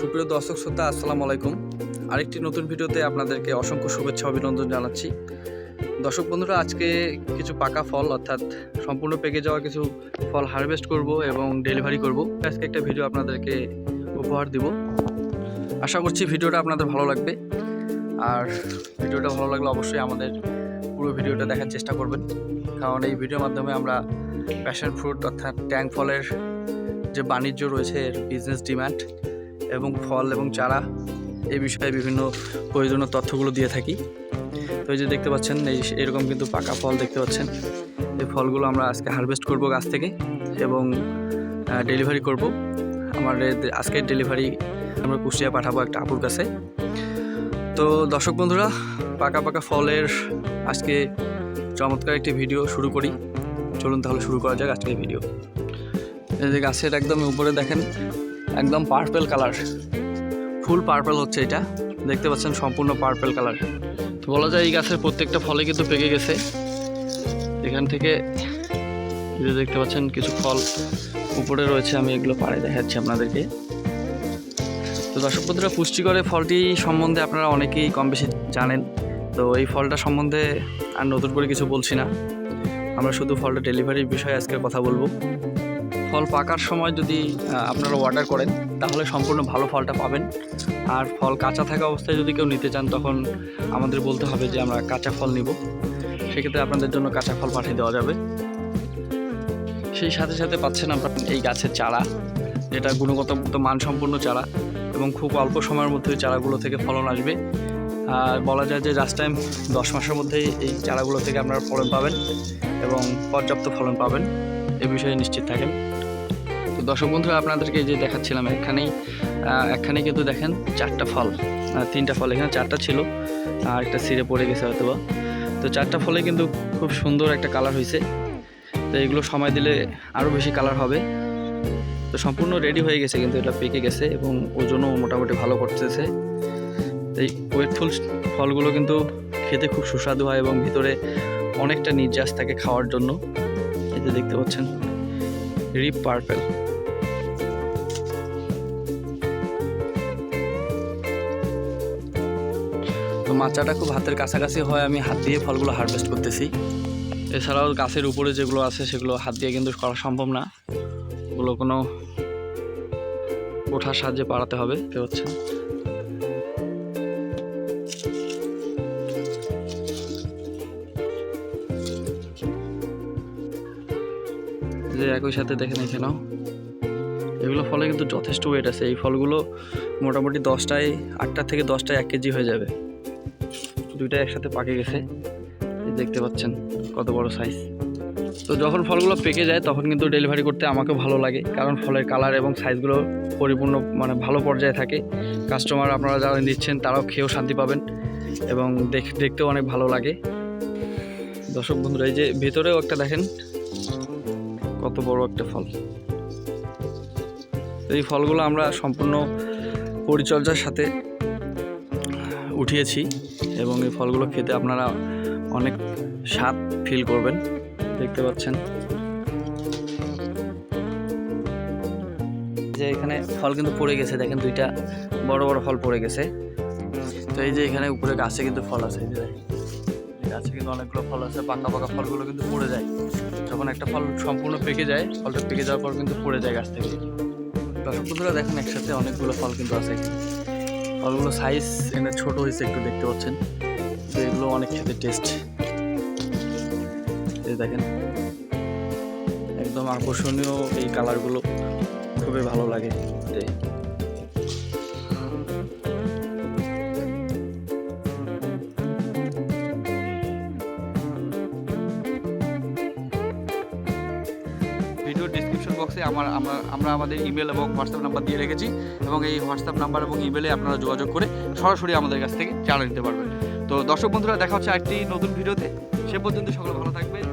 সুপ্রিয় দর্শক শ্রোতা, আসসালামু আলাইকুম। আরেকটি নতুন ভিডিওতে আপনাদেরকে অসংখ্য শুভেচ্ছা, অভিনন্দন জানাচ্ছি। দর্শক বন্ধুরা, আজকে কিছু পাকা ফল, অর্থাৎ সম্পূর্ণ পেকে যাওয়া কিছু ফল হারভেস্ট করব এবং ডেলিভারি করব। আজকে একটা ভিডিও আপনাদেরকে উপহার দিব। আশা করছি ভিডিওটা আপনাদের ভালো লাগবে। আর ভিডিওটা ভালো লাগলে অবশ্যই আমাদের পুরো ভিডিওটা দেখার চেষ্টা করবেন। কারণ এই ভিডিওর মাধ্যমে আমরা প্যাশন ফ্রুট অর্থাৎ ট্যাং ফলের যে বাণিজ্য রয়েছে, এর বিজনেস ডিমান্ড এবং ফল এবং চারা এই বিষয়ে বিভিন্ন প্রয়োজনীয় তথ্যগুলো দিয়ে থাকি। তো এই যে দেখতে পাচ্ছেন, এই এরকম কিন্তু পাকা ফল দেখতে পাচ্ছেন। এই ফলগুলো আমরা আজকে হারভেস্ট করব গাছ থেকে এবং ডেলিভারি করব। আমার এ- আজকের ডেলিভারি আমরা কুষ্টিয়া পাঠাবো একটা আপুর কাছে। তো দর্শক বন্ধুরা, পাকা পাকা ফলের আজকে চমৎকার একটি ভিডিও শুরু করি। চলুন তাহলে শুরু করা যাক আজকের ভিডিও এই যে গাছের একদম উপরে দেখেন একদম পার্পেল কালার ফুল পার্পেল হচ্ছে এটা। দেখতে পাচ্ছেন সম্পূর্ণ পার্পেল কালার তো বলা যায় এই গাছের প্রত্যেকটা ফলে কিন্তু পেকে গেছে। এখান থেকে দেখতে পাচ্ছেন কিছু ফল উপরে রয়েছে, আমি এগুলো পাড়ে দেখাচ্ছি আপনাদেরকে। তো দর্শক বন্ধুরা, পুষ্টিকরে ফলটি সম্বন্ধে আপনারা অনেকেই কম বেশি জানেন। তো এই ফলটা সম্বন্ধে আর নতুন করে কিছু বলছি না। আমরা শুধু ফলটা ডেলিভারির বিষয়ে আজকে কথা বলব। ফল পাকার সময় যদি আপনারা অর্ডার করেন, তাহলে সম্পূর্ণ ভালো ফলটা পাবেন। আর ফল কাঁচা থাকা অবস্থায় যদি কেউ নিতে চান, তখন আমাদের বলতে হবে যে আমরা কাঁচা ফল নিব। সেক্ষেত্রে আপনাদের জন্য কাঁচা ফল পাঠিয়ে দেওয়া যাবে। সেই সাথে সাথে পাচ্ছেন আপনার এই গাছের চারা, যেটা গুণগত মানসম্পন্ন চারা এবং খুব অল্প সময়ের মধ্যে চারাগুলো থেকে ফলন আসবে। আর বলা যায় যে লাস্ট টাইম দশ মাসের মধ্যেই এই চারাগুলো থেকে আপনারা ফলন পাবেন এবং পর্যাপ্ত ফলন পাবেন। এ বিষয়ে নিশ্চিত থাকেন। তো দর্শক বন্ধুরা আপনাদেরকে যে দেখাচ্ছিলাম এখানেই আহ, এখানে কিন্তু দেখেন চারটা ফল। তিনটা ফল এখানে চারটা ছিল আর একটা সিরে পড়ে গেছে হয়তো বা। তো চারটা ফলে কিন্তু খুব সুন্দর একটা কালার হয়েছে তো এগুলো সময় দিলে আরও বেশি কালার হবে। তো সম্পূর্ণ রেডি হয়ে গেছে কিন্তু এটা পেকে গেছে এবং ওজনও মোটামুটি ভালো করতেছে। এই ওয়েটফুল ফলগুলো কিন্তু খেতে খুব সুস্বাদু হয় এবং ভিতরে অনেকটা নির্যাস থাকে খাওয়ার জন্য। যে দেখতে পাচ্ছেন? রিপ পার্পেল। তো মাচাটা খুব হাতের কাছাকাছি হয়, আমি হাত দিয়ে ফলগুলো হারভেস্ট করতেছি। এছাড়াও গাছের উপরে যেগুলো আছে, সেগুলো হাত দিয়ে কিন্তু করা সম্ভব না। ওগুলো কোনো ওঠার সাহায্যে পাড়াতে হবে, দেখতে পাচ্ছেন? যে একই সাথে দেখে দেখেন এখানেও এগুলো ফলে কিন্তু যথেষ্ট ওয়েট আছে। এই ফলগুলো মোটামুটি দশটায়, আটটা থেকে দশটায় এক কেজি হয়ে যাবে। দুইটা একসাথে পাকে গেছে। দেখতে পাচ্ছেন কত বড় সাইজ তো যখন ফলগুলো পেকে যায়, তখন কিন্তু ডেলিভারি করতে আমাকেও ভালো লাগে। কারণ ফলের কালার এবং সাইজগুলো পরিপূর্ণ মানে ভালো পর্যায়ে থাকে। কাস্টমার আপনারা যারা নিচ্ছেন, তারাও খেয়েও শান্তি পাবেন এবং দেখ, দেখতেও অনেক ভালো লাগে। দর্শক বন্ধুরা, এই যে ভেতরেও একটা দেখেন। কত বড় একটা ফল। এই ফলগুলো আমরা সম্পূর্ণ পরিচর্যার সাথে উঠিয়েছি এবং এই ফলগুলো খেতে আপনারা অনেক স্বাদ ফিল করবেন। দেখতে পাচ্ছেন। যে এখানে ফল কিন্তু পড়ে গেছে, দেখেন দুইটা বড় বড় ফল পড়ে গেছে। তো এই যে এখানে উপরে গাছে কিন্তু ফল আছে গাছে কিন্তু অনেকগুলো ফল আছে, পাকা পাকা ফলগুলো কিন্তু পড়ে যায়। যখন একটা ফল সম্পূর্ণ পেকে যায়, ফলটা পেকে যাওয়ার পর কিন্তু পড়ে যায় গাছ থেকে। দর্শক বন্ধুরা, দেখেন একসাথে অনেকগুলো ফল কিন্তু আছে ফলগুলো সাইজ এখানে ছোট হয়েছে, একটু দেখতে পাচ্ছেন। তো এগুলো অনেক খেতে টেস্ট দেখেন, একদম আকর্ষণীয় এই কালারগুলো খুবই ভালো লাগে ডিসক্রিপশন বক্সে আমার আমরা আমরা আমাদের ইমেল এবং হোয়াটসঅ্যাপ নাম্বার দিয়ে রেখেছি এবং এই হোয়াটসঅ্যাপ নাম্বার এবং ইমেলে আপনারা যোগাযোগ করে সরাসরি আমাদের কাছ থেকে চালা নিতে পারবেন। তো দর্শক বন্ধুরা, দেখা হচ্ছে একটি নতুন ভিডিওতে। সে পর্যন্ত সকলে ভালো থাকবেন।